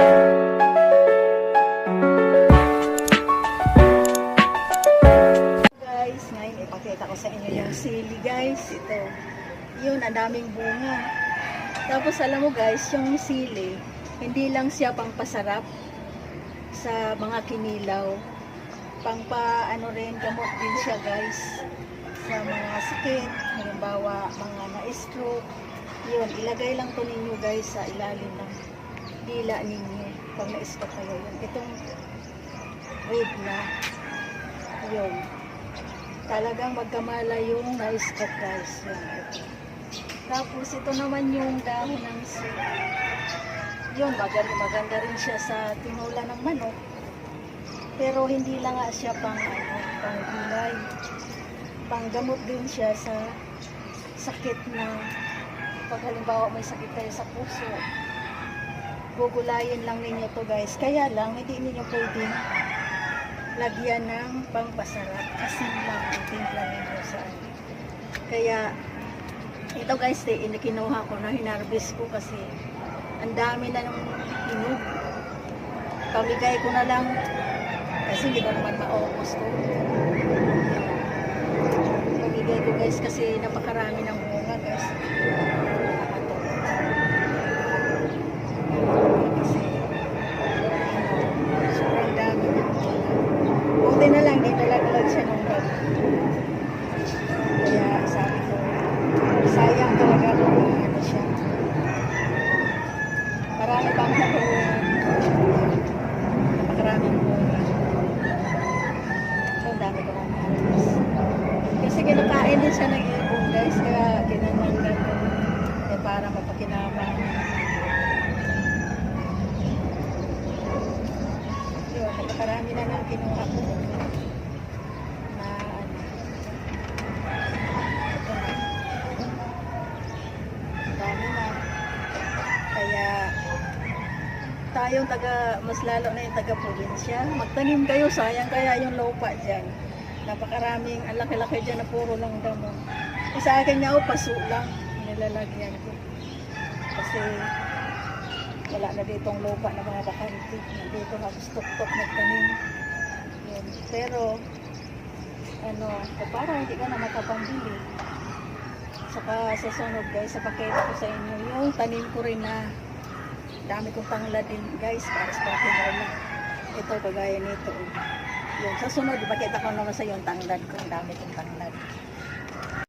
Guys, ngayon ipakita ko sa inyo yung sili guys. Ito, yun, ang bunga. Tapos alam mo guys, yung sili, hindi lang siya pang pasarap sa mga kinilaw. Pang pa, ano rin, gamot din siya guys. Sa mga sakit, halimbawa mga na-stroke. Yun, ilagay lang to ninyo guys sa ilalim ng dila ninyo. Pag na-stroke kayo yun. Itong red na, yun. Talagang magkamala yung na-stroke guys. Yun. Tapos ito naman yung dahon ng sili. Yun, maganda, maganda rin siya sa tinula ng manok. Pero hindi lang nga siya pang ano, pang gulay. Panggamot din siya sa sakit na pag halimbawa may sakit kayo sa puso. Gugulayin lang ninyo to guys. Kaya lang, hindi ninyo pwedeng lagyan ng pangpasarap. Kasi lang ang timpla ninyo sa ano. Kaya, ito guys, eh, kinuha ko na hinarvest ko kasi ang dami na ng inog. Pamigay ko na lang kasi hindi ko naman maubos ko. Pamigay ko guys kasi napakarami ng bunga guys. Kasi ano, sobrang dami ng bunga. Buti na lang, dito laglag siya ng bag. Kaya sabi ko, sayang talaga kung ano siya. Pang nakuha. Napakaraming bunga. So, dami ko ng harvest. Kasi kinakain din siya ng ibon guys, kaya kinamanggan ko. Eh, para mapakinamang. Yun, napakarami na nang kinuha ko. Na ano. Ito na. Ang dami na. Kaya tayong taga, mas lalo na yung taga probinsya, magtanim kayo, sayang kaya yung lupa dyan. Napakaraming, ang laki-laki dyan na puro lang damo. Eh, sa akin nga, oh, paso lang, nilalagyan ko. Kasi wala na ditong lupa na mga bakante. Nandito halos tok-tok nagtanim. Yun. Pero, ano, eh, para hindi ka na makapambili. Saka sa sunod guys, sa paketa ko sa inyo, yung tanim ko rin na dami kong tanglad din guys, para sa paketa na. Ito, kagaya nito. Yun, sa sunod, ipakita ko naman sa yung tanglad ko, dami kong tanglad.